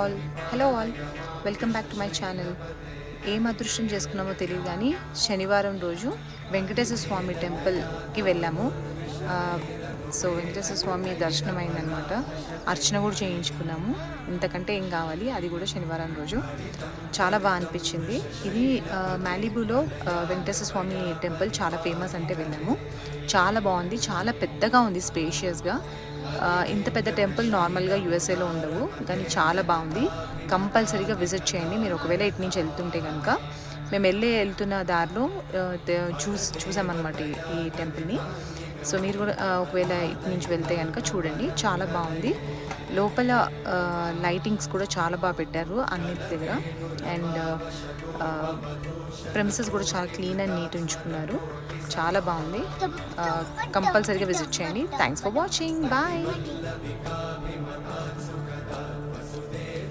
All hello all welcome back to my channel ఏం అదృష్టం చేసుకున్నామో తెలియదు కానీ శనివారం రోజు వెంకటేశ్వర స్వామి టెంపుల్కి వెళ్ళాము. సో వెంకటేశ్వర స్వామి దర్శనం అయిందనమాట అర్చన కూడా చేయించుకున్నాము. ఇంతకంటే ఏం కావాలి? అది కూడా శనివారం రోజు. చాలా బాగా అనిపించింది. ఇది ఆ, మాలిబులో వెంకటేశ్వర స్వామి టెంపుల్ చాలా ఫేమస్ అంటే వెళ్ళాము. చాలా బాగుంది. చాలా పెద్దగా ఉంది స్పేషియస్గా ఇంత పెద్ద టెంపుల్ నార్మల్గా యూఎస్ఏలో ఉండవు కానీ చాలా బాగుంది. కంపల్సరీగా విజిట్ చేయండి. మీరు ఒకవేళ ఇటు నుంచి వెళ్తుంటే కనుక మేము వెళ్ళే వెళ్తున్న దారిలో చూ చూస్ చూసామన్నమాట ఈ టెంపుల్ని. సో మీరు కూడా ఒకవేళ ఇటు నుంచి వెళ్తే కనుక చూడండి చాలా బాగుంది. లోపల లైటింగ్స్ కూడా చాలా బాగా పెట్టారు అన్నిటి దగ్గర. అండ్ ప్రెమిసెస్ కూడా చాలా క్లీన్ అండ్ నీట్ ఉంచుకున్నారు. చాలా బాగుంది. కంపల్సరీగా విజిట్ చేయండి. Thanks for watching bye